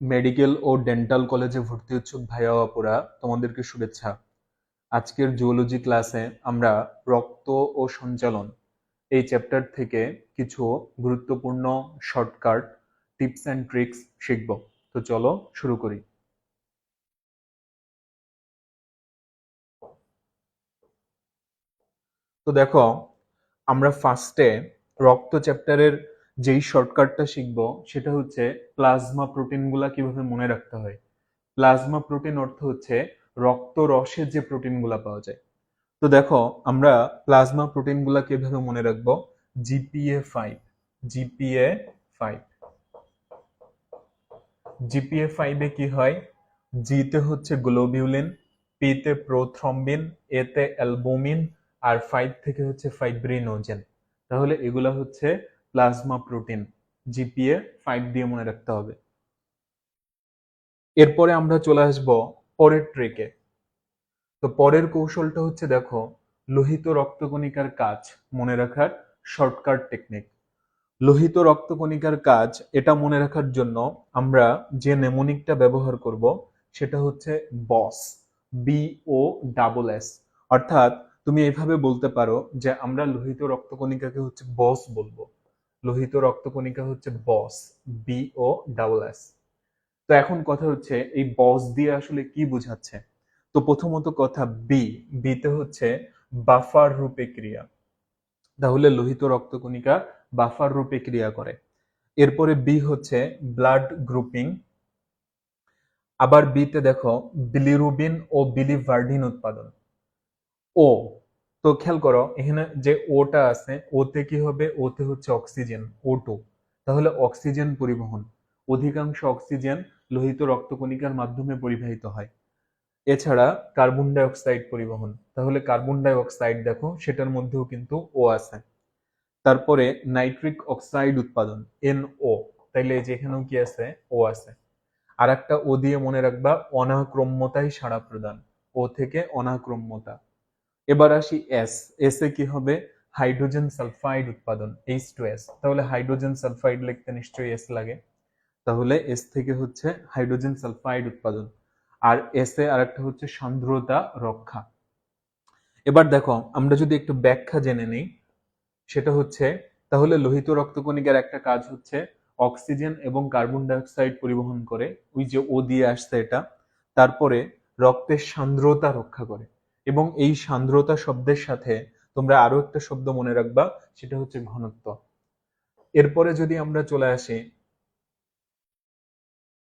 Medical ও dental কলেজে ভর্তি ইচ্ছুক ভাইয়া ও আপুরা তোমাদেরকে শুভেচ্ছা। আজকের জুওলজি ক্লাসে আমরা রক্ত ও সঞ্চালন এই চ্যাপ্টার থেকে কিছু গুরুত্বপূর্ণ শর্টকাট টিপস অ্যান্ড ট্রিক্স শিখব। তো চলো শুরু করি। তো দেখো, আমরা ফার্স্টে রক্ত চ্যাপ্টারের যেই শর্টকাটটা শিখব, সেটা হচ্ছে প্লাজমা প্রোটিনগুলা কীভাবে মনে রাখতে হয়। প্লাজমা প্রোটিন অর্থ হচ্ছে রক্ত রসের যে প্রোটিনগুলা পাওয়া যায়। তো দেখো, আমরা প্লাজমা প্রোটিনগুলা কীভাবে মনে রাখব? GPA five GPA five GPA ফাইভে কি হয়? জিতে হচ্ছে গ্লোবিউলিন পিতে প্রোথ্রম্বিন এতে অ্যালবুমিন আর ফাইভ থেকে হচ্ছে ফাইব্রিনোজেন তাহলে এগুলা হচ্ছে প্লাজমা প্রোটিন জিপিএ ফাইভ দিয়ে মনে রাখতে হবে। এরপরে আমরা চলে আসব পরের ট্রেকে তো পরের কৌশলটা হচ্ছে দেখো, লোহিত রক্তকণিকার কাজ মনে রাখার শর্টকাট টেকনিক লোহিত রক্তকণিকার কাজ, এটা মনে রাখার জন্য আমরা যে নেমোনিকটা ব্যবহার করব, সেটা হচ্ছে boss B O double S অর্থাৎ তুমি এভাবে বলতে পারো যে আমরা লোহিত রক্তকণিকাকে হচ্ছে বস বলব। লোহিত রক্তকণিকা হচ্ছে boss B O double S তো এখন কথা হচ্ছে, এই বস দিয়ে আসলে কি বোঝাচ্ছে? তো প্রথমত কথা বি বিতে হচ্ছে বাফার রূপে ক্রিয়া। তাহলে লোহিত রক্তকণিকা বাফার রূপে ক্রিয়া করে। এরপরে বি হচ্ছে ব্লাড গ্রুপিং আবার বিতে দেখো বিলিরুবিন ও বিলিভার্ডিন উৎপাদন। ও তো খেয়াল করো, এখানে যে ওটা আছে, ওতে কি হবে? ওতে হচ্ছে অক্সিজেন ও টু তাহলে অক্সিজেন পরিবহন। অধিকাংশ অক্সিজেন লোহিত রক্তকণিকার মাধ্যমে পরিবাহিত হয়। এছাড়া কার্বন ডাই অক্সাইড পরিবহন। তাহলে কার্বন ডাই অক্সাইড দেখো, সেটার মধ্যেও কিন্তু ও আছে। তারপরে নাইট্রিক অক্সাইড উৎপাদন এন ও তাইলে যে এখানেও কি আছে? ও আছে। আর একটা ও দিয়ে মনে রাখবা, অনাক্রম্যতাই সাড়া প্রদান। ও থেকে অনাক্রম্যতা। এবার আসি এস এস এ কি হবে? হাইড্রোজেন সালফাইড উৎপাদন এইচ টু এস তাহলে হাইড্রোজেন সালফাইড লিখতে নিশ্চয়ই এস লাগে। তাহলে এস থেকে হচ্ছে হাইড্রোজেন সালফাইড উৎপাদন, আর এস এ আর একটা হচ্ছে সান্দ্রতা রক্ষা। এবার দেখো, আমরা যদি একটু ব্যাখ্যা জেনে নিই, সেটা হচ্ছে, তাহলে লোহিত রক্তকণিকার একটা কাজ হচ্ছে, অক্সিজেন এবং কার্বন ডাইঅক্সাইড পরিবহন করে, ওই যে ও দিয়ে আসছে এটা, তারপরে রক্তের সান্দ্রতা রক্ষা করে। এবং এই সান্দ্রতা শব্দের সাথে তোমরা আরও একটা শব্দ মনে রাখবা, সেটা হচ্ছে ঘনত্ব। এরপরে যদি আমরা চলে আসি,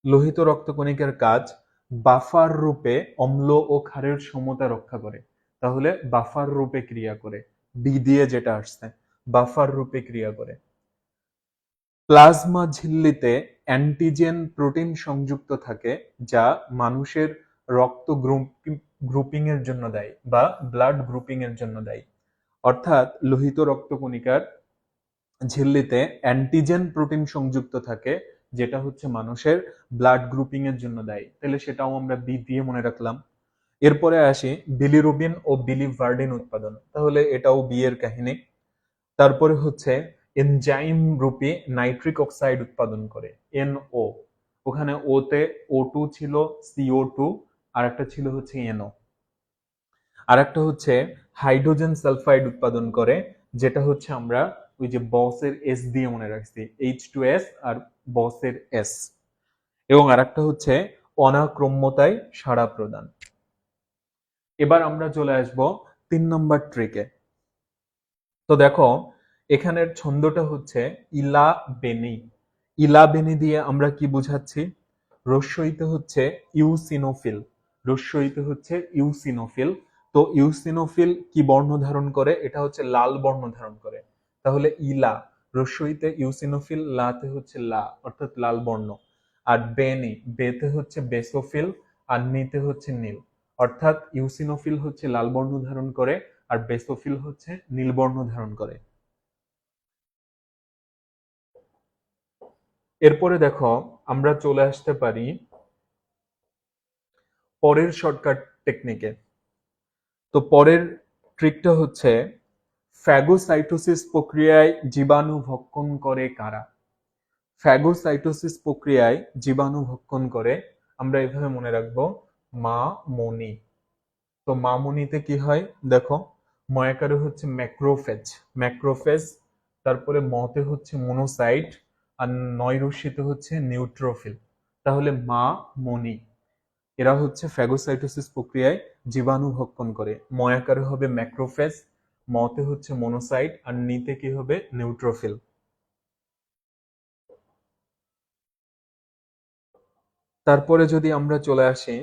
লোহিত রক্তকণিকার কাজ বাফার রূপে অম্ল ও ক্ষারের সমতা রক্ষা করে। তাহলে বাফার রূপে ক্রিয়া করে বি দিয়ে যেটা আসছে, বাফার রূপে ক্রিয়া করে। প্লাজমা ঝিল্লিতে অ্যান্টিজেন প্রোটিন সংযুক্ত থাকে, যা মানুষের রক্ত গ্রুপিং এর জন্য দায়ী বা ব্লাড গ্রুপিং এর জন্য দায়ী। অর্থাৎ লোহিত রক্তকণিকার ঝিল্লিতে অ্যান্টিজেন প্রোটিন সংযুক্ত থাকে, যেটা হচ্ছে মানুষের ব্লাড গ্রুপিং এর জন্য দায়ী। তাহলে সেটাও আমরা বি দিয়ে মনে রাখলাম। এরপরে আসি বিলিরুবিন ও বিলিভার্ডিন উৎপাদন। তাহলে এটাও বি এর কাহিনী। তারপরে হচ্ছে এনজাইম রূপে নাইট্রিক অক্সাইড উৎপাদন করে এনও ওখানে ওতে ও টু ছিল সিও টু আর একটা ছিল হচ্ছে এনও আর একটা হচ্ছে হাইড্রোজেন সালফাইড উৎপাদন করে, যেটা হচ্ছে আমরা ওই যে বসের এস দিয়ে মনে রাখছি এইচ টু এস আর বসের এস এবং আর একটা হচ্ছে অনাক্রম্যতায় সাড়া প্রদান। এবার আমরা চলে আসব তিন নম্বর ট্রিকে তো দেখো, এখানের ছন্দটা হচ্ছে ইলা বেনি ইলা বেনি দিয়ে আমরা কি বুঝাচ্ছি? রস্যইতে হচ্ছে ইউসিনোফিল। রস্যইতে হচ্ছে ইউসিনোফিল। তো ইউসিনোফিল কি বর্ণ ধারণ করে? এটা হচ্ছে লাল বর্ণ ধারণ করে। তাহলে ইলা, রস্যইতে ইউসিনোফিল, লাতে হচ্ছে লা, অর্থাৎ লাল বর্ণ। আর বেনি, বেতে হচ্ছে বেসোফিল, আর নিতে হচ্ছে নীল। অর্থাৎ ইউসিনোফিল হচ্ছে লাল বর্ণ ধারণ করে, আর বেসোফিল হচ্ছে নীল বর্ণ ধারণ করে। এরপরে দেখো, আমরা চলে আসতে পারি পরের শর্টকাট টেকনিকে তো পরের ট্রিকটা হচ্ছে ফ্যাগোসাইটোসিস প্রক্রিয়ায় জীবাণু ভক্ষণ করে কারা? ফ্যাগোসাইটোসিস প্রক্রিয়ায় জীবাণু ভক্ষণ করে, আমরা এভাবে মনে রাখব, মা মনি তো মা মনিতে কি হয়? দেখো, ময়াকারে হচ্ছে ম্যাক্রোফেজ ম্যাক্রোফেজ তারপরে মতে হচ্ছে মনোসাইট আর নয়রশ্মিতে হচ্ছে নিউট্রোফিল তাহলে মা মনি এরা হচ্ছে ফ্যাগোসাইটোসিস প্রক্রিয়ায় জীবাণু ভক্ষণ করে। ময়াকারে হবে ম্যাক্রোফেজ মতে হচ্ছে মনোসাইট আর নিতে কি হবে নিউট্রোফিল তারপরে যদি আমরা চলে আসি,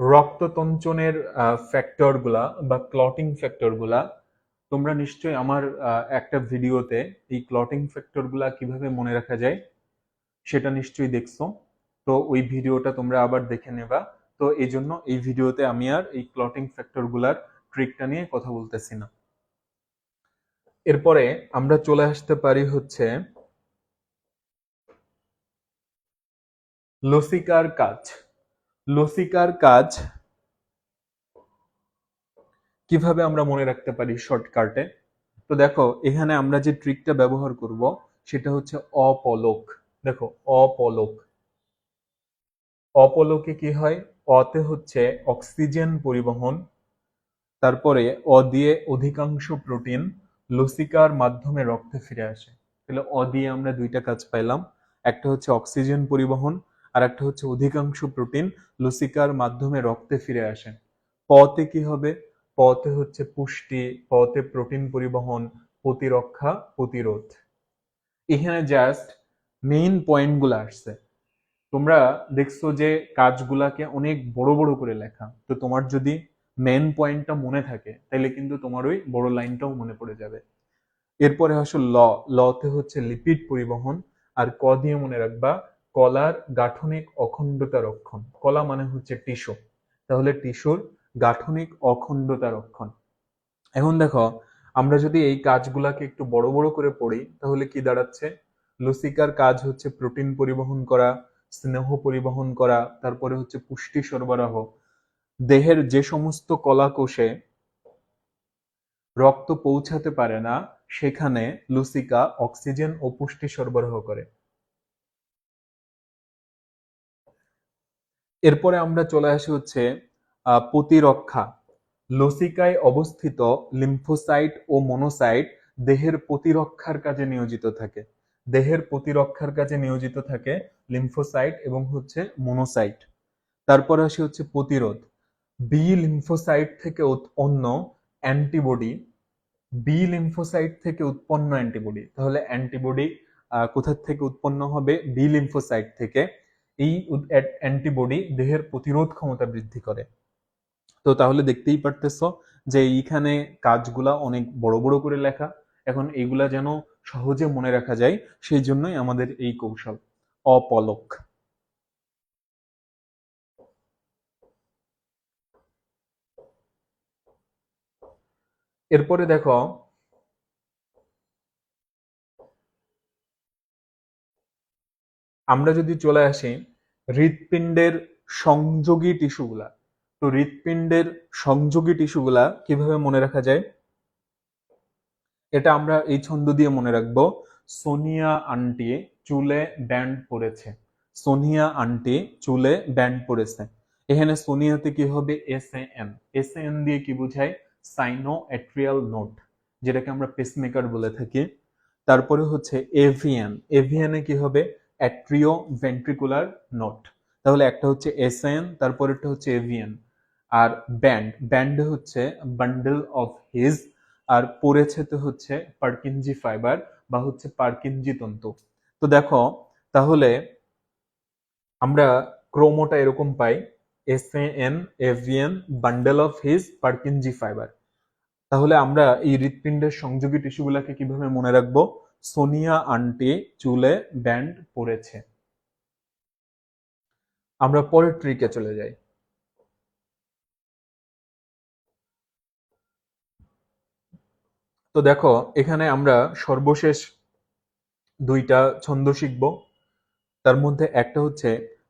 রক্ততঞ্চনের ফ্যাক্টরগুলা বা ক্লটিং ফ্যাক্টরগুলা, তোমরা নিশ্চয়ই আমার একটা ভিডিওতে এই ক্লটিং ফ্যাক্টরগুলা কীভাবে মনে রাখা যায় সেটা নিশ্চয়ই দেখছ। তো ওই ভিডিওটা তোমরা আবার দেখে নেবা। তো এই জন্য এই ভিডিওতে আমি আর এই ক্লটিং ফ্যাক্টরগুলার ট্রিকটা নিয়ে কথা বলতেছি না। এরপরে আমরা চলে আসতে পারি হচ্ছে লসিকার কাজ। লসিকার কাজ কীভাবে আমরা মনে রাখতে পারি শর্টকাটে তো দেখো, এখানে আমরা যে ট্রিকটা ব্যবহার করব, সেটা হচ্ছে অপলক। দেখো, অপলক। অপলকে কি হয়? অতে হচ্ছে অক্সিজেন পরিবহন, তারপরে অ দিয়ে অধিকাংশ প্রোটিন লসিকার মাধ্যমে রক্তে ফিরে আসে। তাহলে অ দিয়ে আমরা দুইটা কাজ পাইলাম। একটা হচ্ছে অক্সিজেন পরিবহন আর একটা হচ্ছে অধিকাংশ প্রোটিন লসিকার মাধ্যমে রক্তে ফিরে আসে। পতে কি হবে? পতে হচ্ছে পুষ্টি, পতে প্রোটিন পরিবহন, প্রতিরক্ষা, প্রতিরোধ। এখানে জাস্ট মেইন পয়েন্টগুলো আসছে। তোমরা দেখছ যে কাজগুলাকে অনেক বড় বড় করে লেখা। তো তোমার যদি মেন পয়েন্টটা মনে থাকে তাহলে কিন্তু তোমার ওই বড় লাইনটাও মনে পড়ে যাবে। এরপরে আসো ল। লতে হচ্ছে লিপিড পরিবহন। আর ক দিয়ে মনে রাখবা, কলার গাঠনিক অখণ্ডতা রক্ষণ কলা মানে হচ্ছে টিস্যু। তাহলে টিস্যুর গাঠনিক অখণ্ডতা রক্ষণ এখন দেখো, আমরা যদি এই কাজগুলাকে একটু বড় বড় করে পড়ি, তাহলে কি দাঁড়াচ্ছে? লসিকার কাজ হচ্ছে প্রোটিন পরিবহন করা, স্নেহ পরিবহন করা, তারপরে হচ্ছে পুষ্টি সরবরাহ। দেহের যে সমস্ত কলাকোষে রক্ত পৌঁছাতে পারে না, সেখানে লুসিকা অক্সিজেন ও পুষ্টি সরবরাহ করে। এরপরে আমরা চলে আসি হচ্ছে প্রতিরক্ষা। লসিকায় অবস্থিত লিম্ফোসাইট ও মনোসাইট দেহের প্রতিরক্ষার কাজে নিয়োজিত থাকে। দেহের প্রতিরক্ষার কাজে নিয়োজিত থাকে লিম্ফোসাইট এবং হচ্ছে মনোসাইট। তারপরে আসি হচ্ছে প্রতিরোধ। বি লিম্ফোসাইট থেকে উৎপন্ন অ্যান্টিবডি। বি লিম্ফোসাইট থেকে উৎপন্ন অ্যান্টিবডি। তাহলে অ্যান্টিবডি কোথা থেকে উৎপন্ন হবে? বি লিম্ফোসাইট থেকে। এই অ্যান্টিবডি দেহের প্রতিরোধ ক্ষমতা বৃদ্ধি করে। তো তাহলে দেখতেই পারতেছ যে এইখানে কাজগুলা অনেক বড় বড় করে লেখা। এখন এইগুলা যেন সহজে মনে রাখা যায়, সেই জন্যই আমাদের এই কৌশল, অপলক। এরপরে দেখো, আমরা যদি চলে আসি হৃৎপিণ্ডের সংযোগী টিস্যুগুলা, তো হৃৎপিণ্ডের সংযোগী টিস্যুগুলা কীভাবে মনে রাখা যায়? এটা আমরা এই ছন্দ দিয়ে মনে রাখব। সোনিয়া আন্টি চুলে ব্যান্ড পড়েছে সোনিয়া আন্টি চুলে ব্যান্ড পড়েছে এখানে সোনিয়াতে কি হবে? এস এন এস এন দিয়ে কি বোঝায়? সাইনো অ্যাট্রিয়াল নোট যেটাকে আমরা পেসমেকার বলে থাকি। তারপরে হচ্ছে এভিএন এভিএনে কি হবে? অ্যাট্রিও ভেন্ট্রিকুলার নোট তাহলে একটা হচ্ছে এসএন তারপরেরটা হচ্ছে এভিএন আর ব্যান্ড ব্যান্ড হচ্ছে বান্ডেল অফ হিজ আর পড়েছে তো হচ্ছে পার্কিনজি ফাইবার বা হচ্ছে পার্কিনজি তন্তু। তো দেখো, তাহলে আমরা ক্রোমোটা এরকম পাই S N AVN bundle of His, Purkinje fibre. তাহলে আমরা এই হৃৎপিণ্ডের সংযোগী টিস্যুগুলাকে কীভাবে মনে রাখব? সোনিয়া আন্টি চুলে ব্যান্ড পড়েছে। আমরা পরের ট্রিকে চলে যাই। তো দেখো, এখানে আমরা সর্বশেষ দুইটা ছন্দ শিখব। তার মধ্যে একটা হচ্ছে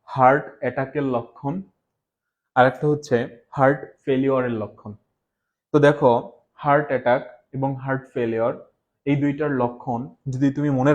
হার্ট অ্যাটাকের লক্ষণ, আর একটা হচ্ছে হার্ট ফেলিওরের লক্ষণ। তো দেখো হার্ট অ্যাটাক এবং হার্ট ফেলিওর এই দুইটার লক্ষণ যদি তুমি মনে